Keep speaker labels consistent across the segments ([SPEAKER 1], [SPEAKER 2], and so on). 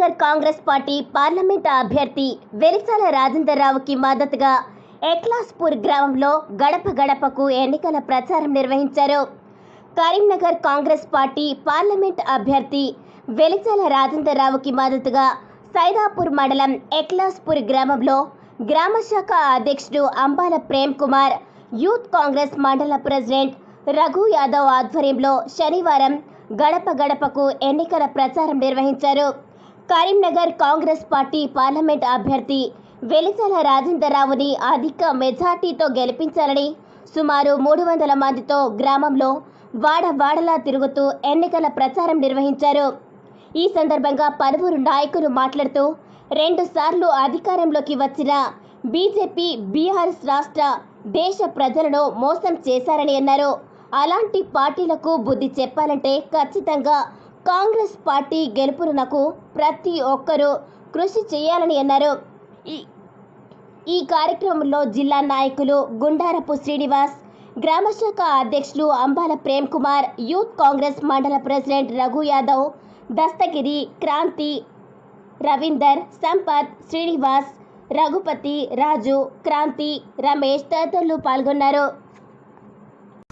[SPEAKER 1] Karimnagar Congress party parliament అభ్యర్థి వెలిసాల రాజేందర్ రావుకి మద్దతుగా ఎక్లాస్పూర్ గ్రామంలో గడప గడపకు ఎన్నికల ప్రచారం నిర్వహించారు. కరీంనగర్ కాంగ్రెస్ పార్టీ పార్లమెంట్ అభ్యర్థి వెలిచాల రాజేందర్ రావుకి మద్దతుగా సైదాపూర్ మండలం ఎక్లాస్పూర్ గ్రామంలో గ్రామ శాఖ అధ్యక్షుడు అంబాల ప్రేమ్ కుమార్ యూత్ కాంగ్రెస్ మండల ప్రెసిడెంట్ రఘు యాదవ్ ఆధ్వర్యంలో శనివారం గడప గడపకు ఎన్నికల ప్రచారం నిర్వహించారు. కరీంనగర్ కాంగ్రెస్ పార్టీ పార్లమెంట్ అభ్యర్థి వెలిసల రాజేంద్రరావుని అధిక మెజార్టీతో గెలిపించాలని సుమారు మూడు వందల మందితో గ్రామంలో వాడ వాడలా తిరుగుతూ ఎన్నికల ప్రచారం నిర్వహించారు. ఈ సందర్భంగా పలువురు నాయకులు మాట్లాడుతూ రెండు సార్లు అధికారంలోకి వచ్చిన బీజేపీ బీఆర్ఎస్ రాష్ట్ర దేశ ప్రజలను మోసం చేశారని అన్నారు. అలాంటి పార్టీలకు బుద్ధి చెప్పాలంటే ఖచ్చితంగా కాంగ్రెస్ పార్టీ గెలుపునకు ప్రతి ఒక్కరూ కృషి చేయాలని అన్నారు. ఈ ఈ కార్యక్రమంలో జిల్లా నాయకులు గుండారపు శ్రీనివాస్ గ్రామశాఖ అధ్యక్షులు అంబాల ప్రేమ్ కుమార్ యూత్ కాంగ్రెస్ మండల ప్రెసిడెంట్ రఘు యాదవ్ దస్తగిరి క్రాంతి రవీందర్ సంపత్ శ్రీనివాస్ రఘుపతి రాజు క్రాంతి రమేష్ తదితరులు పాల్గొన్నారు.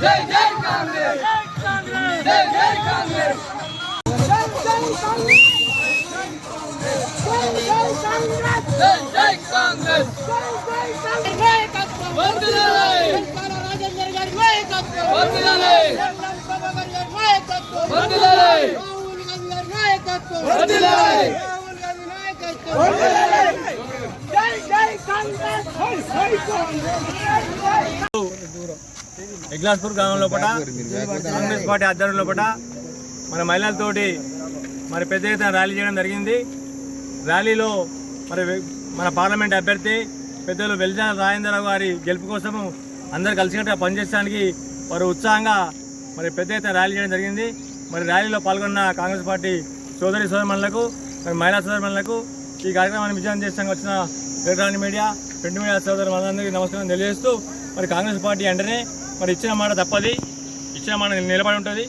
[SPEAKER 2] జై జై కాంగ్రెస్ జై జై కాంగ్రెస్ జై జై కాంగ్రెస్ వందనాలు వందనాలు వందనాలు వందనాలు
[SPEAKER 3] ఎగ్లాస్పూర్ గ్రామం లోపల కాంగ్రెస్ పార్టీ ఆధ్వర్యం లోపల మన మహిళలతోటి మరి పెద్ద ఎత్తున ర్యాలీ చేయడం జరిగింది. ర్యాలీలో మరి మన పార్లమెంట్ అభ్యర్థి పెద్దలు వెలిజాల రాజేంద్రరావు గారి గెలుపు కోసము అందరు కలిసికట్టుగా పనిచేయడానికి వారు ఉత్సాహంగా మరి పెద్ద ఎత్తున ర్యాలీ చేయడం జరిగింది. మరి ర్యాలీలో పాల్గొన్న కాంగ్రెస్ పార్టీ సోదరి సోదరులకు మరి మహిళా సోదరులకు ఈ కార్యక్రమాన్ని విజయం చేస్తానికి వచ్చిన ఎలక్ట్రానిక్ మీడియా ప్రింట్ మీడియా సోదరు మనందరికీ నమస్కారం తెలియజేస్తూ మరి కాంగ్రెస్ పార్టీ అంటేనే మరి ఇచ్చిన మాట తప్పది. ఇచ్చిన మాట నిలబడి ఉంటుంది.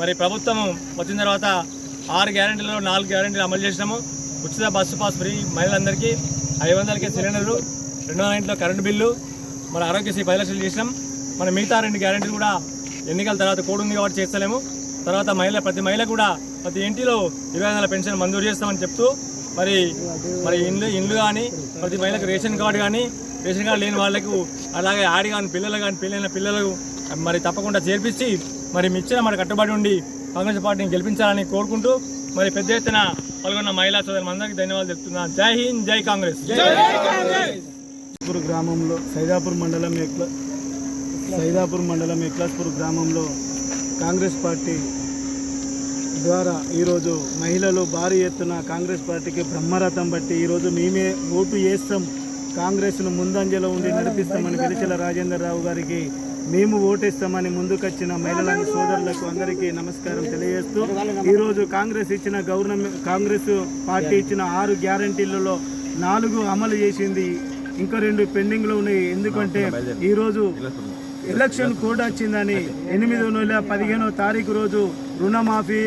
[SPEAKER 3] మరి ప్రభుత్వం వచ్చిన తర్వాత ఆరు గ్యారెంటీలలో నాలుగు గ్యారెంటీలు అమలు చేసినాము. ఉచిత బస్సు పాస్ ఫ్రీ మహిళలందరికీ ఐదు వందలకే సిలిండర్లు రెండు వందల ఇంట్లో కరెంటు బిల్లు మరి ఆరోగ్యశ్రీ పది లక్షలు చేసినాం. మన మిగతా రెండు గ్యారెంటీలు కూడా ఎన్నికల తర్వాత కోడ్ ఉంది కాబట్టి చేస్తలేము. తర్వాత మహిళ ప్రతి మహిళ కూడా ప్రతి ఇంటిలో ఇరవై వందల పెన్షన్ మంజూరు చేస్తామని చెప్తూ మరి మరి ఇండ్లు ఇండ్లు కానీ ప్రతి మహిళకు రేషన్ కార్డు కానీ రేషన్ కార్డు లేని వాళ్ళకు అలాగే ఆడి కానీ పిల్లలు కానీ పిల్లల పిల్లలకు మరి తప్పకుండా చేర్పించి మరి మిచ్చిన మరి కట్టుబడి ఉండి కాంగ్రెస్ పార్టీని గెలిపించాలని కోరుకుంటూ మరి పెద్ద ఎత్తున పాల్గొన్న మహిళా సోదరులు అందరికీ ధన్యవాదాలు చెప్తున్నా జై హింద్ జై కాంగ్రెస్.
[SPEAKER 4] సైదాపూర్ గ్రామంలో సైదాపూర్ మండలం ఎక్ల సైదాపూర్ మండలం ఎక్లాస్పూర్ గ్రామంలో కాంగ్రెస్ పార్టీ ద్వారా ఈరోజు మహిళలు భారీ ఎత్తున కాంగ్రెస్ పార్టీకి బ్రహ్మరథం బట్టి ఈరోజు మేమే ఓటు వేస్తాం. కాంగ్రెస్ను ముందంజలో ఉండి నడిపిస్తామని వెలిచెల రాజేంద్రరావు గారికి మేము ఓటేస్తామని ముందుకొచ్చిన మహిళల సోదరులకు అందరికీ నమస్కారం తెలియజేస్తూ ఈరోజు కాంగ్రెస్ ఇచ్చిన గవర్నమెంట్ కాంగ్రెస్ పార్టీ ఇచ్చిన ఆరు గ్యారంటీలలో నాలుగు అమలు చేసింది. ఇంకా రెండు పెండింగ్లో ఉన్నాయి. ఎందుకంటే ఈరోజు ఎలక్షన్ కోడ్ వచ్చిందని ఎనిమిదో నెల పదిహేనో తారీఖు రోజు రుణమాఫీ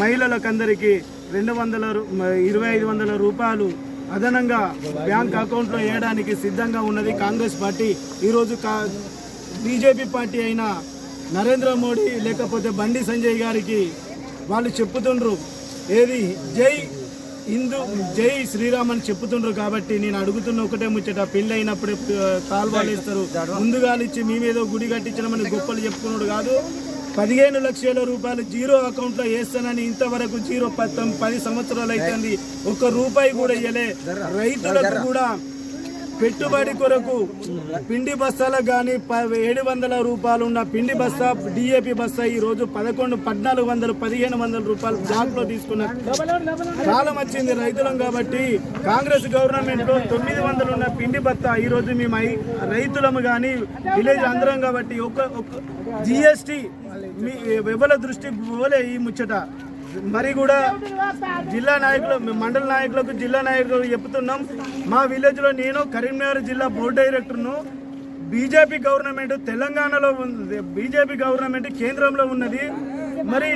[SPEAKER 4] మహిళలకందరికీ రెండు వందల ఇరవై ఐదు వందల రూపాయలు అదనంగా బ్యాంక్ అకౌంట్లో వేయడానికి సిద్ధంగా ఉన్నది కాంగ్రెస్ పార్టీ. ఈరోజు కా బీజేపీ పార్టీ అయిన నరేంద్ర మోడీ లేకపోతే బండి సంజయ్ గారికి వాళ్ళు చెప్పుతుండ్రు. ఏది? జై హిందూ జై శ్రీరామ్ అని చెప్పుతుండ్రు కాబట్టి నేను అడుగుతున్న ఒకటే ముచ్చట పెళ్ళి అయినప్పుడే కాల్వాలు ఇస్తారు ముందుగా ఇచ్చి మేమేదో గుడి కట్టించడమని గొప్పలు చెప్పుకున్నాడు కాదు. పదిహేను లక్షల రూపాయలు జీరో అకౌంట్లో వేస్తానని ఇంతవరకు జీరో పది సంవత్సరాలు అవుతుంది ఒక్క రూపాయి కూడా ఇవ్వలే రైతులకు కూడా పెట్టుబడి కొరకు పిండి బస్తాలకు కానీ ఏడు వందల రూపాయలు ఉన్న పిండి బస్తా డిఏపి బస్తా ఈ రోజు పదకొండు పద్నాలుగు వందలు పదిహేను వందల రూపాయలు బ్లాక్లో తీసుకున్న కాలం వచ్చింది రైతులం కాబట్టి కాంగ్రెస్ గవర్నమెంట్లో తొమ్మిది వందలు ఉన్న పిండి బస్తా ఈ రోజు మేము రైతులము కానీ విలేజ్ అందరం కాబట్టి ఒక ఒక జిఎస్టి మీ ఎవరి దృష్టి పోలే ఈ ముచ్చట. మరి కూడా జిల్లా నాయకులు మండల నాయకులకు జిల్లా నాయకులకు చెప్తున్నాం. మా విలేజ్లో నేను కరీంనగర్ జిల్లా బోర్డు డైరెక్టర్ను. బీజేపీ గవర్నమెంట్ తెలంగాణలో ఉంది బీజేపీ గవర్నమెంట్ కేంద్రంలో ఉన్నది. మరి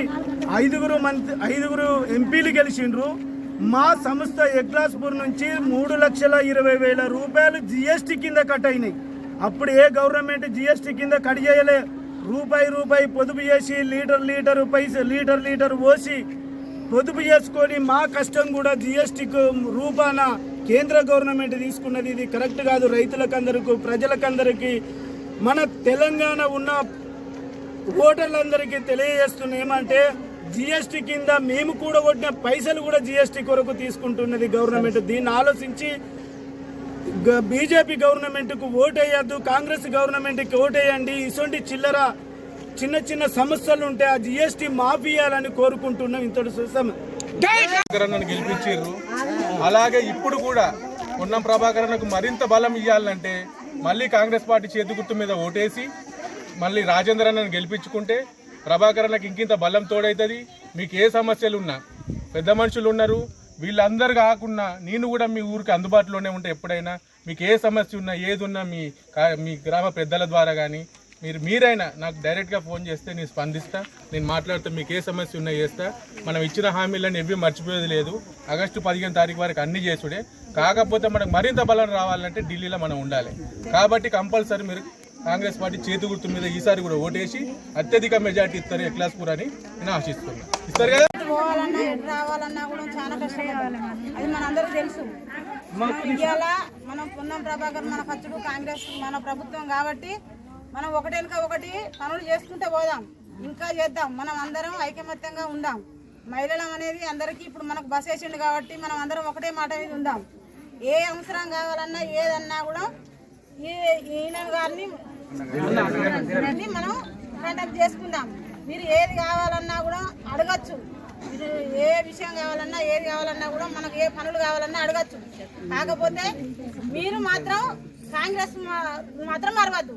[SPEAKER 4] ఐదుగురు మంత్రి ఐదుగురు ఎంపీలు గెలిచిండ్రు. మా సంస్థ ఎగ్లాస్పూర్ నుంచి మూడు లక్షల ఇరవై వేల రూపాయలు జిఎస్టీ కింద కట్ అయినాయి. అప్పుడు ఏ గవర్నమెంట్ జిఎస్టీ కింద కట్ చేయలే? రూపాయి రూపాయి పొదుపు చేసి లీటర్ లీటర్ పైస లీటర్ లీటర్ పోసి పొదుపు చేసుకొని మా కష్టం కూడా జిఎస్టీకు రూపాన కేంద్ర గవర్నమెంట్ తీసుకున్నది ఇది కరెక్ట్ కాదు. రైతులకందరికి ప్రజలకందరికీ మన తెలంగాణ ఉన్న ఓటర్లందరికీ తెలియజేస్తున్న ఏమంటే జిఎస్టీ కింద మేము కూడా కొట్టిన పైసలు కూడా జిఎస్టీ కొరకు తీసుకుంటున్నది గవర్నమెంట్. దీన్ని ఆలోచించి బీజేపీ గవర్నమెంట్కు ఓటేయద్దు కాంగ్రెస్ గవర్నమెంట్కి ఓటేయండి. ఇటువంటి చిల్లర చిన్న చిన్న సమస్యలు ఉంటే ఆ జిఎస్టీ మాఫియాలని కోరుకుంటున్నాం. ఇంతటి సుసం
[SPEAKER 5] ప్రభాకరన్నను గెలిపించారు అలాగే ఇప్పుడు కూడా పొన్నం ప్రభాకరన్నకు మరింత బలం ఇవ్వాలంటే మళ్ళీ కాంగ్రెస్ పార్టీ చేతి గుర్తు మీద ఓటేసి మళ్ళీ రాజేంద్ర అన్నను గెలిపించుకుంటే ప్రభాకరన్నకి ఇంకింత బలం తోడవుతుంది మీకు ఏ సమస్యలు ఉన్నా పెద్ద మనుషులు ఉన్నారు వీళ్ళందరూ కాకుండా నేను కూడా మీ ఊరికి అందుబాటులోనే ఉంటా ఎప్పుడైనా. మీకు ఏ సమస్య ఉన్నా ఏది ఉన్నా మీ కా- మీ గ్రామ పెద్దల ద్వారా కానీ మీరు మీరైనా నాకు డైరెక్ట్గా ఫోన్ చేస్తే నేను స్పందిస్తా. నేను మాట్లాడితే మీకు ఏ సమస్య ఉన్నా చేస్తా. మనం ఇచ్చిన హామీలను ఎవ్వి మర్చిపోయేది లేదు. ఆగస్టు పదిహేను తారీఖు వరకు అన్ని చేసుడే. కాకపోతే మనకు మరింత బలం రావాలంటే ఢిల్లీలో మనం ఉండాలి. కాబట్టి కంపల్సరీ మీరు కాంగ్రెస్ పార్టీ చేతి గుర్తు మీద ఈసారి కూడా ఓటేసి అత్యధిక మెజార్టీ ఇస్తారు ఎక్లాస్పూర్ అని నేను ఆశిస్తున్నాను ఇస్తారు కదా?
[SPEAKER 6] ఎటు రావాలన్నా కూడా చాలా కష్టపడాలి అది మనందరికీ తెలుసు. ఇవాళ మనం పొన్నం ప్రభాకర్ మన ఖర్చుడు కాంగ్రెస్ మన ప్రభుత్వం కాబట్టి మనం ఒకటెనక ఒకటి పనులు చేసుకుంటే పోదాం. ఇంకా చేద్దాం. మనం అందరం ఐకమత్యంగా ఉందాం. మహిళలం అనేది అందరికీ ఇప్పుడు మనకు బస్ వేసిండు కాబట్టి మనం అందరం ఒకటే మాట మీద ఉందాం. ఏ అవసరం కావాలన్నా ఏదన్నా కూడా ఈ ఈయన గారిని మనం కాంటాక్ట్ చేసుకుందాం. మీరు ఏది కావాలన్నా కూడా అడగచ్చు. ఏ విషయం కావాలన్నా ఏది కావాలన్నా కూడా మనకు ఏ పనులు కావాలన్నా అడగచ్చు. కాకపోతే మీరు మాత్రం కాంగ్రెస్ మా- మాత్రం మరవద్దు